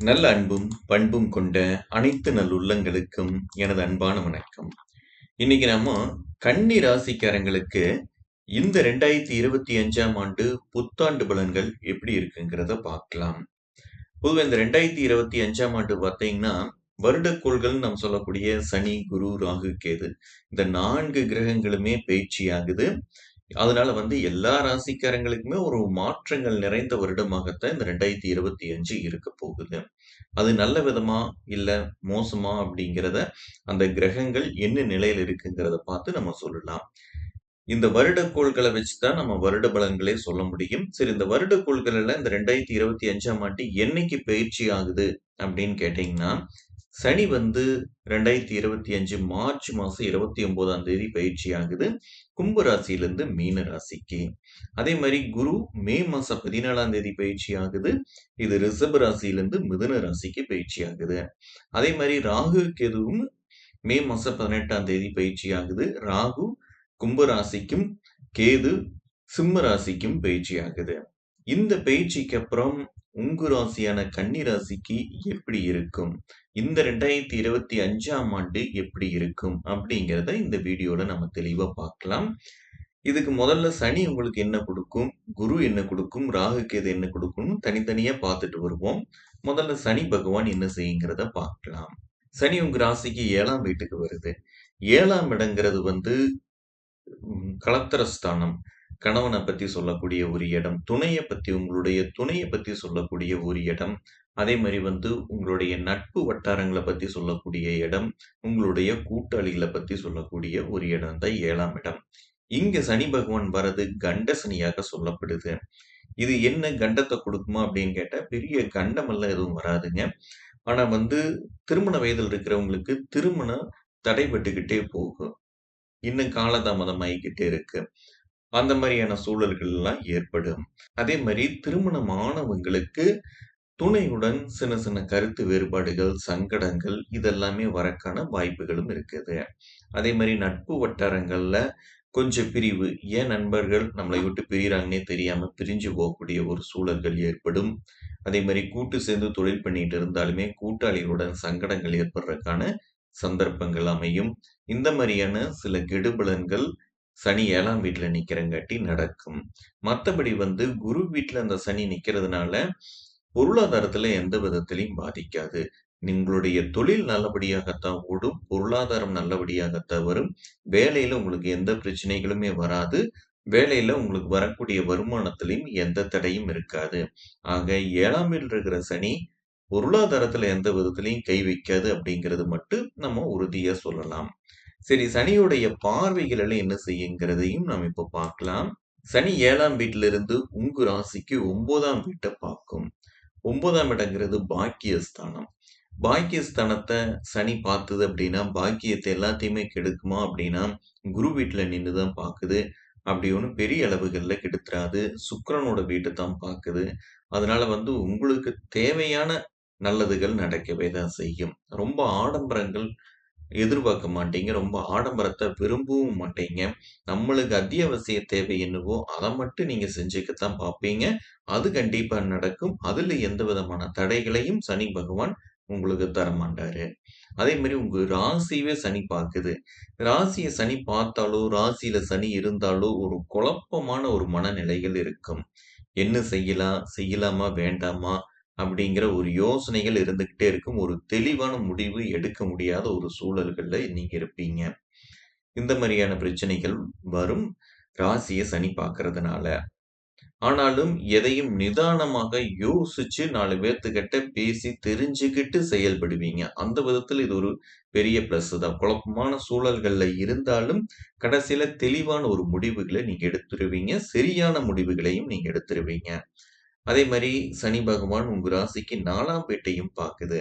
நல்ல அன்பும், பண்பும் கொண்ட அனைத்து நல்லுள்ளங்களுக்கும் எனது அன்பான வணக்கம். இன்னைக்கு நம்ம கன்னி ராசிக்காரங்களுக்கு இந்த 2025ஆம் ஆண்டு புத்தாண்டு பலன்கள் எப்படி இருக்குங்கிறத பார்க்கலாம். பொதுவாக இந்த 2025ஆம் ஆண்டு பார்த்தீங்கன்னா, வருடக்கோள்கள்னு நம்ம சொல்லக்கூடிய சனி, குரு, ராகு, கேது இந்த நான்கு கிரகங்களுமே பெயர்ச்சியாகுது. அதனால வந்து எல்லா ராசிக்காரங்களுக்குமே ஒரு மாற்றங்கள் நிறைந்த வருடமாகத்தான் இந்த 2025 இருக்க போகுது. அது நல்ல விதமா, இல்ல மோசமா அப்படிங்கிறத அந்த கிரகங்கள் என்ன நிலையில இருக்குங்கிறத பார்த்து நம்ம சொல்லலாம். இந்த வருடக்கோள்களை வச்சுதான் நம்ம வருட பலன்களே சொல்ல முடியும். சரி இந்த வருடக்கோள்கள்ல இந்த 2025ஆம் ஆண்டு என்னைக்கு பயிற்சி ஆகுது அப்படின்னு கேட்டீங்கன்னா, சனி வந்து 2025 மார்ச் மாசம் 29ஆம் தேதி பயிற்சி ஆகுது. கும்ப ராசியிலிருந்து மீன ராசிக்கு. அதே மாதிரி குரு மே மாதம் 17ஆம் தேதி பயிற்சி ஆகுது. இது ரிஷப ராசியிலிருந்து மிதுன ராசிக்கு பயிற்சி ஆகுது. அதே மாதிரி ராகு, கேதுவும் மே மாதம் பதினெட்டாம் தேதி பயிற்சி ஆகுது. ராகு கும்ப ராசிக்கும், கேது சிம்ம ராசிக்கும் பயிற்சி ஆகுது. இந்த பயிற்சிக்கு அப்புறம் உங்க ராசியான கன்னி ராசிக்கு எப்படி இருக்கும்? இந்த 2025ஆம் ஆண்டு எப்படி இருக்கும்? அப்படிங்கிறத இந்த வீடியோல நம்ம தெளிவா பார்க்கலாம். இதுக்கு முதல்ல சனி உங்களுக்கு என்ன குடுக்கும்? குரு என்ன குடுக்கும்? ராகு, கேது என்ன கொடுக்கும்னு தனித்தனியா பார்த்துட்டு வருவோம். முதல்ல சனி பகவான் என்ன செய்யுங்கிறத பார்க்கலாம். சனி உங்க ராசிக்கு 7ஆம் வீட்டுக்கு வருது. 7ஆம் இடங்கிறது வந்து ம் ஸ்தானம். கணவனை பத்தி சொல்லக்கூடிய ஒரு இடம். துணையை பத்தி உங்களுடைய துணையை பத்தி சொல்லக்கூடிய ஒரு இடம். அதே மாதிரி வந்து உங்களுடைய நட்பு வட்டாரங்களை பத்தி சொல்லக்கூடிய இடம். உங்களுடைய கூட்டாளிகளை பத்தி சொல்லக்கூடிய ஒரு இடம் தான் ஏழாம் இடம். இங்க சனி பகவான் வர்றது கண்ட சனியாக சொல்லப்படுது. இது என்ன கண்டத்தை கொடுக்குமா அப்படின்னு கேட்டா, பெரிய கண்டமெல்லாம் எதுவும் வராதுங்க. ஆனா வந்து திருமண வயதில் இருக்கிறவங்களுக்கு திருமணம் தடைபட்டுக்கிட்டே போகும். இன்னும் காலதாமதம் ஆயிக்கிட்டே இருக்கு. அந்த மாதிரியான சூழல்கள்லாம் ஏற்படும். அதே மாரி திருமணம் ஆனவங்களுக்கு துணையுடன் சின்ன சின்ன கருத்து வேறுபாடுகள், சங்கடங்கள் இதெல்லாமே வரக்கான வாய்ப்புகளும் இருக்குது. அதே மாரி நட்பு வட்டாரங்கள்ல கொஞ்சம் பிரிவு. ஏன் நண்பர்கள் நம்மளை விட்டு பிரிகிறாங்கன்னே தெரியாம பிரிஞ்சு போகக்கூடிய ஒரு சூழல்கள் ஏற்படும். அதே மாரி கூட்டு சேர்ந்து தொழில் பண்ணிட்டு இருந்தாலுமே கூட்டாளிகளுடன் சங்கடங்கள் ஏற்படுறதுக்கான சந்தர்ப்பங்கள் அமையும். இந்த மாரியான சில கெடுபலன்கள் சனி ஏழாம் வீட்டில் நிற்கிறங்காட்டி நடக்கும். மற்றபடி வந்து குரு வீட்டில் அந்த சனி நிற்கிறதுனால பொருளாதாரத்தில் எந்த விதத்திலையும் பாதிக்காது. உங்களுடைய தொழில் நல்லபடியாகத்தான் ஓடும். பொருளாதாரம் நல்லபடியாகத்தான் வரும். வேலையில் உங்களுக்கு எந்த பிரச்சனைகளுமே வராது. வேலையில் உங்களுக்கு வரக்கூடிய வருமானத்திலையும் எந்த தடையும் இருக்காது. ஆக ஏழாம் வீட்டில் இருக்கிற சனி, பொருளாதாரத்தில் எந்த விதத்திலையும் கை வைக்காது அப்படிங்கிறது மட்டும் நம்ம உறுதியாக சொல்லலாம். சரி சனியுடைய பார்வைகள் எல்லாம் என்ன செய்யுங்கிறதையும் நாம் இப்போ பார்க்கலாம். சனி 7ஆம் வீட்ல இருந்து உங்க ராசிக்கு ஒன்பதாம் வீட்ட பார்க்கும். ஒன்பதாம் இடங்கிறது பாக்கியஸ்தானம். பாக்கியஸ்தானத்தை சனி பார்த்தது அப்படின்னா, பாக்கியத்தை எல்லாத்தையுமே கெடுக்குமா அப்படின்னா, குரு வீட்டில் நின்னு தான் பாக்குது. அப்படி ஒண்ணும் பெரிய அளவுகள்ல கெடுத்துறாது. சுக்கரனோட வீட்டை தான் பாக்குது. அதனால வந்து உங்களுக்கு தேவையான நல்லதுகள் நடக்கவே தான் செய்யும். ரொம்ப ஆடம்பரங்கள் எதிர்பார்க்க மாட்டீங்க. ரொம்ப ஆடம்பரத்த விரும்பவும் மாட்டீங்க. நம்மளுக்கு அத்தியாவசிய தேவை என்னவோ, அத மட்டும் நீங்க செஞ்சுக்கத்தான் பார்ப்பீங்க. அது கண்டிப்பா நடக்கும். அதுல எந்த விதமான தடைகளையும் சனி பகவான் உங்களுக்கு தரமாட்டாரு. அதே மாதிரி உங்க ராசியவே சனி பார்க்குது ராசிய சனி பார்த்தாலோ, ராசியில சனி இருந்தாலோ ஒரு குழப்பமான ஒரு மனநிலைகள் இருக்கும். என்ன செய்யலாம்? செய்யலாமா? வேண்டாமா? அப்படிங்கிற ஒரு யோசனைகள் இருந்துகிட்டே இருக்கும். ஒரு தெளிவான முடிவு எடுக்க முடியாத ஒரு சூழல்கள்ல நீங்க இருப்பீங்க. இந்த மாரியான பிரச்சனைகள் வரும். ராசிய சனி பார்க்கறதுனால. ஆனாலும் எதையும் நிதானமாக யோசிச்சு 4 பேத்துக்கிட்ட பேசி தெரிஞ்சுக்கிட்டு செயல்படுவீங்க. அந்த விதத்துல இது ஒரு பெரிய பிளஸ் தான். குழப்பமான சூழல்கள்ல இருந்தாலும், கடைசியில தெளிவான ஒரு முடிவுகள நீங்க எடுத்துருவீங்க. சரியான முடிவுகளையும் நீங்க எடுத்துருவீங்க. அதே மாதிரி சனி பகவான் உங்கள் ராசிக்கு நாலாம் வீட்டையும் பார்க்குது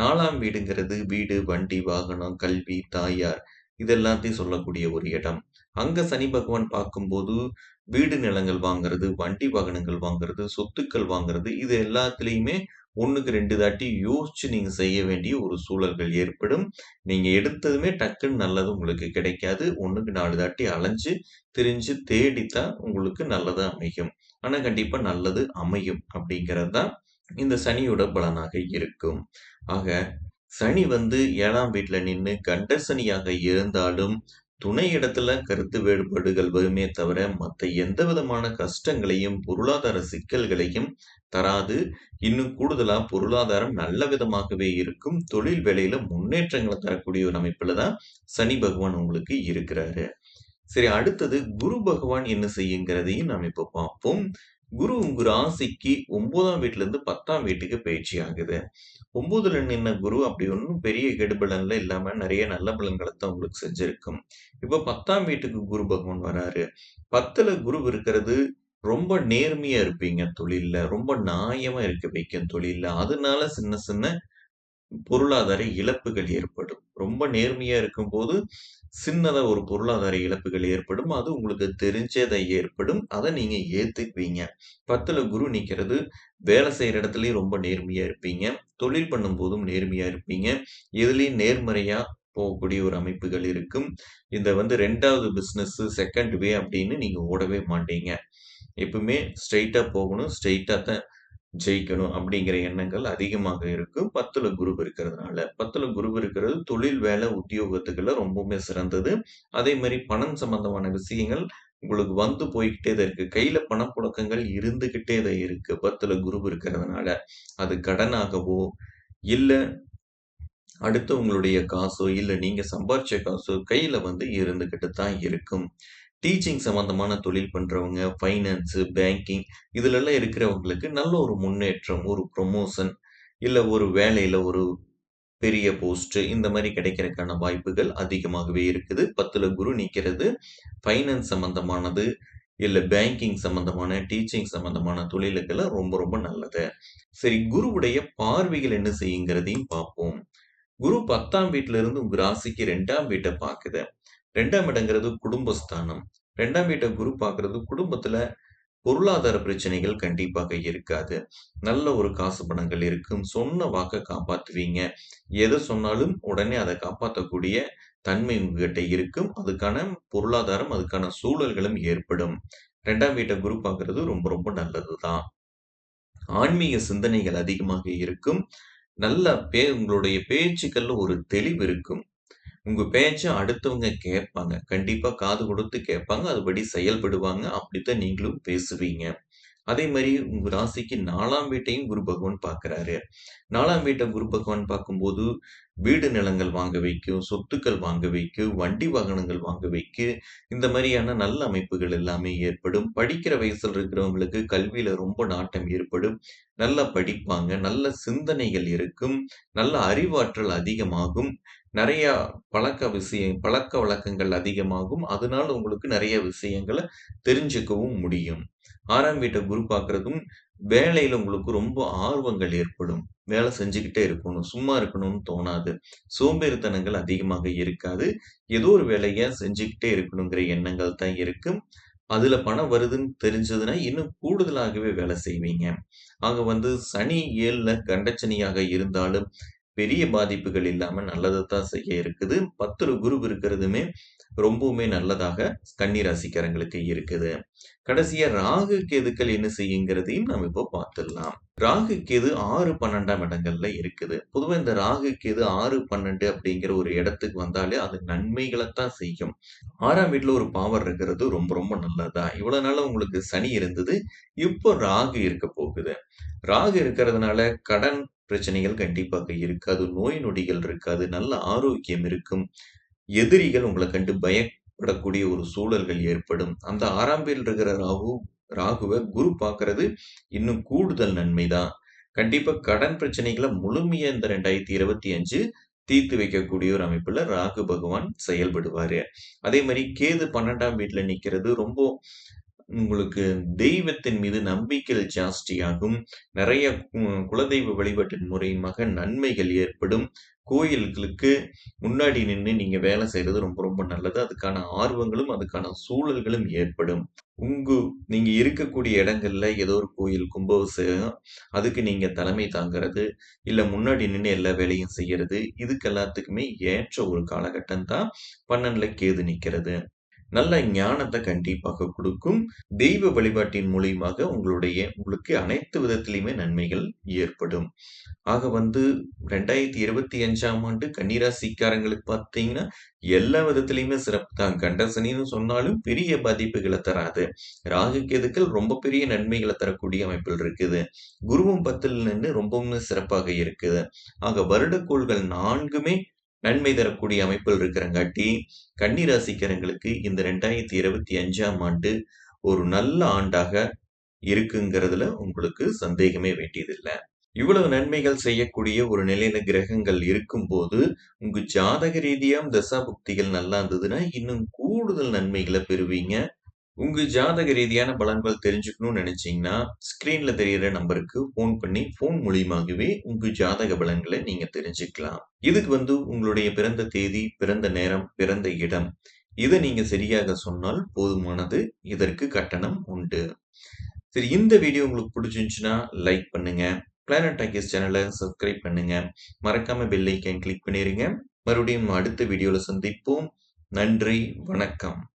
நாலாம் வீடுங்கிறது வீடு, வண்டி, வாகனம், கல்வி, தாயார் இதெல்லாத்தையும் சொல்லக்கூடிய ஒரு இடம். அங்க சனி பகவான் பார்க்கும்போது, வீடு நிலங்கள் வாங்குறது, வண்டி வாகனங்கள் வாங்குறது, சொத்துக்கள் வாங்குறது இது எல்லாத்துலேயுமே 1க்கு 2 தாட்டி யோசிச்சு நீங்கள் செய்ய வேண்டிய ஒரு சூழல்கள் ஏற்படும். நீங்கள் எடுத்ததுமே டக்குன்னு நல்லது உங்களுக்கு கிடைக்காது. 1க்கு 4 தாட்டி அலைஞ்சு, திரிஞ்சு தேடித்தான் உங்களுக்கு நல்லது அமையும். ஆனால் கண்டிப்பாக நல்லது அமையும் அப்படிங்கிறது தான் இந்த சனியோட பலனாக இருக்கும். ஆக, சனி வந்து ஏழாம் வீட்டில் நின்று கண்ட சனியாக இருந்தாலும், துணை இடத்துல கருத்து வேறுபாடுகள் வருமே தவிர, மத்த எந்த விதமான கஷ்டங்களையும், பொருளாதார சிக்கல்களையும் தராது. இன்னும் கூடுதலா பொருளாதாரம் நல்ல விதமாகவே இருக்கும். தொழில் வேலையில முன்னேற்றங்களை தரக்கூடிய ஒரு அமைப்புல தான் சனி பகவான் உங்களுக்கு இருக்கிறாரு. சரி அடுத்தது குரு பகவான் என்ன செய்யுங்கிறதையும் நாம இப்போ பார்ப்போம். குரு உங்க ராசிக்கு ஒம்பதாம் வீட்டிலேருந்து பத்தாம் வீட்டுக்கு பயிற்சி ஆகுது. 9ல நின்ன குரு அப்படி ஒன்றும் பெரிய கெடுபலன்ல இல்லாம நிறைய நல்ல பலன்களை தான் உங்களுக்கு செஞ்சிருக்கும். இப்ப 10ஆம் வீட்டுக்கு குரு பகவான் வராரு. 10ல குரு இருக்கிறது ரொம்ப நேர்மையா இருப்பீங்க தொழில்ல. ரொம்ப நியாயமா இருக்க வைக்கும் தொழில்ல. அதனால சின்ன சின்ன பொருளாதார இழப்புகள் ஏற்படும். ரொம்ப நேர்மையா இருக்கும்போது, சின்னதாக ஒரு பொருளாதார இழப்புகள் ஏற்படும். அது உங்களுக்கு தெரிஞ்சதை ஏற்படும். அதை நீங்கள் ஏற்றுக்குவீங்க பத்தில் குரு நிற்கிறது வேலை செய்கிற இடத்துலையும் ரொம்ப நேர்மையாக இருப்பீங்க. தொழில் பண்ணும்போதும் நேர்மையாக இருப்பீங்க. எதுலயும் நேர்மறையாக போகக்கூடிய ஒரு அமைப்புகள் இருக்கும். இந்த வந்து ரெண்டாவது பிஸ்னஸ்ஸு செகண்ட் வே அப்படின்னு நீங்கள் ஓடவே மாட்டீங்க. எப்பவுமே ஸ்ட்ரெயிட்டாக போகணும். ஸ்ட்ரெயிட்டாக தான் ஜெயிக்கணும் அப்படிங்கிற எண்ணங்கள் அதிகமாக இருக்கும். 10ல குரு இருக்கிறதுனால. 10ல குரு இருக்கிறது தொழில், வேலை, உத்தியோகத்துக்குள்ள ரொம்பவுமே சிறந்தது. அதே மாதிரி பணம் சம்பந்தமான விஷயங்கள் உங்களுக்கு வந்து போய்கிட்டே தான் இருக்கு. கையில பணப்புழக்கங்கள் இருந்துகிட்டே தான் இருக்கு. 10ல குரு இருக்கிறதுனால. அது கடனாகவோ, இல்ல அடுத்தவங்களுடைய காசோ, இல்ல நீங்க சம்பாரிச்ச காசோ கையில வந்து இருந்துகிட்டு தான் இருக்கும். டீச்சிங் சம்மந்தமான தொழில் பண்றவங்க, ஃபைனான்ஸ், பேங்கிங் இதுலலாம் இருக்கிறவங்களுக்கு நல்ல ஒரு முன்னேற்றம், ஒரு ப்ரொமோஷன் இல்ல ஒரு வேலையில ஒரு பெரிய போஸ்ட் இந்த மாரி கிடைக்கிறதுக்கான வாய்ப்புகள் அதிகமாகவே இருக்குது. 10ல குரு நிக்கிறது ஃபைனான்ஸ் சம்மந்தமானது இல்ல பேங்கிங் சம்மந்தமான டீச்சிங் சம்மந்தமான தொழிலுக்கெல்லாம் ரொம்ப ரொம்ப நல்லது. சரி குருவுடைய பார்வைகள் என்ன செய்யுங்கிறதையும் பார்ப்போம். குரு 10ஆம் வீட்டிலிருந்து இருந்து உங்க ராசிக்கு 2ஆம் வீட்ட பார்க்குது. ரெண்டாம் இடங்கிறது குடும்பஸ்தானம். ரெண்டாம் வீட்டை குரு பார்க்கறது குடும்பத்துல பொருளாதார பிரச்சனைகள் கண்டிப்பாக இருக்காது. நல்ல ஒரு காசு பணங்கள் இருக்கும். சொன்ன வாக்கை காப்பாத்துவீங்க. எது சொன்னாலும் உடனே அதை காப்பாற்றக்கூடிய தன்மை உங்ககிட்ட இருக்கும். அதுக்கான பொருளாதாரம், அதுக்கான சூழல்களும் ஏற்படும். ரெண்டாம் வீட்டை குரு பார்க்கறது ரொம்ப ரொம்ப நல்லது தான். ஆன்மீக சிந்தனைகள் அதிகமாக இருக்கும். நல்ல பே உங்களுடைய பேச்சுக்கள்ல ஒரு தெளிவு இருக்கும். உங்க பேச்ச அடுத்தவங்க கேட்பாங்க. கண்டிப்பா காது கொடுத்து கேட்பாங்க. அதுபடி செயல்படுவாங்க. அப்படித்தான் நீங்களும் பேசுவீங்க. அதே மாரி உங்க ராசிக்கு 4ஆம் வீட்டையும் குரு பகவான் பார்க்கிறாரு. 4ஆம் வீட்ட குரு பகவான் பார்க்கும்போது, வீடு நிலங்கள் வாங்க வைக்கும், சொத்துக்கள் வாங்க வைக்கும், வண்டி வாகனங்கள் வாங்க வைக்கும். இந்த மாரியான நல்ல அமைப்புகள் எல்லாமே ஏற்படும். படிக்கிற வயசுல இருக்கிறவங்களுக்கு கல்வியில ரொம்ப நாட்டம் ஏற்படும். நல்லா படிப்பாங்க. நல்ல சிந்தனைகள் இருக்கும். நல்ல அறிவாற்றல் அதிகமாகும். நிறைய பழக்க விஷயம் பழக்க வழக்கங்கள் அதிகமாகும். அதனால உங்களுக்கு நிறைய விஷயங்கள தெரிஞ்சுக்கவும் முடியும். ஆறாம் வீட்டை குரு பார்க்கிறதும், வேலையில உங்களுக்கு ரொம்ப ஆர்வங்கள் ஏற்படும். வேலை செஞ்சுக்கிட்டே இருக்கணும். சும்மா இருக்கணும்னு தோணாது. சோம்பேறித்தனங்கள் அதிகமாக இருக்காது. ஏதோ ஒரு வேலையை செஞ்சுக்கிட்டே இருக்கணுங்கிற எண்ணங்கள் தான் இருக்கும். அதுல பணம் வருதுன்னு தெரிஞ்சதுன்னா, இன்னும் கூடுதலாகவே வேலை செய்வீங்க. ஆக வந்து சனி ஏழில் கண்டச்சனியாக இருந்தாலும், பெரிய பாதிப்புகள் இல்லாம நல்லதை தான் செய்ய இருக்குது. 10ல குரு இருக்கிறதுமே ரொம்பவுமே நல்லதாக கன்னி ராசிக்காரங்களுக்கு இருக்குது. கடைசியா ராகு, கேதுக்கள் என்ன செய்யுங்கிறதையும் நம்ம இப்போ பார்த்துடலாம். ராகு, கேது 6, 12ஆம் இடங்கள்ல இருக்குது. பொதுவாக இந்த ராகு, கேது 6, 12 அப்படிங்கிற ஒரு இடத்துக்கு வந்தாலே அது நன்மைகளைத்தான் செய்யும். 6ஆம் வீட்ல ஒரு பவர் இருக்கிறது ரொம்ப ரொம்ப நல்லதா இவ்வளவு நாளா உங்களுக்கு சனி இருந்தது. இப்போ ராகு இருக்க போகுது. ராகு இருக்கிறதுனால கடன் பிரச்சனைகள் கண்டிப்பாக இருக்காது. நோய் நொடிகள் இருக்காது. நல்ல ஆரோக்கியம் இருக்கும். எதிரிகள் உங்களை கண்டு பயப்படக்கூடிய ஒரு சூழல்கள் ஏற்படும். அந்த 6ஆம் இருக்கிற ராகு ராகுவை குரு பார்க்கறது இன்னும் கூடுதல் நன்மை தான். கண்டிப்பா கடன் பிரச்சனைகளை முழுமையா இந்த 2025 தீர்த்து வைக்கக்கூடிய ஒரு அமைப்புல ராகு பகவான் செயல்படுவாரு. அதே மாதிரி கேது பன்னெண்டாம் வீட்டுல நிக்கிறது ரொம்ப உங்களுக்கு தெய்வத்தின் மீது நம்பிக்கைகள் ஜாஸ்தியாகும். நிறைய குலதெய்வ வழிபாட்டின் மூலியமாக நன்மைகள் ஏற்படும். கோயில்களுக்கு முன்னாடி நின்று நீங்க வேலை செய்கிறது ரொம்ப ரொம்ப நல்லது. அதுக்கான ஆர்வங்களும், அதுக்கான சூழல்களும் ஏற்படும். உங்கு நீங்க இருக்கக்கூடிய இடங்கள்ல ஏதோ ஒரு கோயில் கும்பாபிஷேகம், அதுக்கு நீங்க தலைமை தாங்குறது, இல்ல முன்னாடி நின்று எல்லா வேலையும் செய்யறது, இதுக்கு எல்லாத்துக்குமே ஏற்ற ஒரு காலகட்டம் தான் 12ல கேது நிக்கிறது. நல்ல ஞானத்தை கண்டிப்பாக கொடுக்கும் தெய்வ வழிபாட்டின் மூலியமாக உங்களுடைய உங்களுக்கு அனைத்து விதத்திலையுமே நன்மைகள் ஏற்படும். ஆக வந்து 2025ஆம் ஆண்டு கன்னிராசிக்காரங்களுக்கு பார்த்தீங்கன்னா, எல்லா விதத்திலையுமே சிறப்பு தான். கண்டசனின்னு சொன்னாலும் பெரிய பாதிப்புகளை தராது. ராகு, கேதுக்கள் ரொம்ப பெரிய நன்மைகளை தரக்கூடிய அமைப்பில் இருக்குது. குருவும் பத்தில் நின்று ரொம்பவுமே சிறப்பாக இருக்குது. ஆக வருடக்கோள்கள் நான்குமே நன்மை தரக்கூடிய அமைப்பில் இருக்கிறங்காட்டி, கன்னிராசிக்காரங்களுக்கு இந்த ரெண்டாயிரத்தி இந்த 2025ஆம் ஆண்டு ஒரு நல்ல ஆண்டாக இருக்குங்கிறதுல உங்களுக்கு சந்தேகமே வேண்டியதில்லை இவ்வளவு நன்மைகள் செய்யக்கூடிய ஒரு நிலையில கிரகங்கள் இருக்கும்போது, உங்க ஜாதக ரீதியா தசாபுக்திகள் நல்லா இருந்ததுன்னா, இன்னும் கூடுதல் நன்மைகளை பெறுவீங்க. உங்க ஜாதக ரீதியான பலன்கள் தெரிஞ்சுக்கணும்னு நினைச்சீங்கன்னா, ஸ்கிரீன்ல தெரிகிற நம்பருக்கு ஃபோன் பண்ணி, ஃபோன் மூலியமாகவே உங்க ஜாதக பலன்களை நீங்க தெரிஞ்சுக்கலாம். இதுக்கு வந்து உங்களுடைய பிறந்த தேதி, பிறந்த நேரம், பிறந்த இடம் இதை நீங்க சரியாக சொன்னால் போதுமானது. இதற்கு கட்டணம் உண்டு. சரி இந்த வீடியோ உங்களுக்கு பிடிச்சிருந்துச்சுன்னா, லைக் பண்ணுங்க. பிளானட் டாக்கீஸ் சேனலை சப்ஸ்கிரைப் பண்ணுங்க. மறக்காம பெல் ஐகான் கிளிக் பண்ணிடுங்க மறுபடியும் அடுத்த வீடியோவில் சந்திப்போம். நன்றி, வணக்கம்.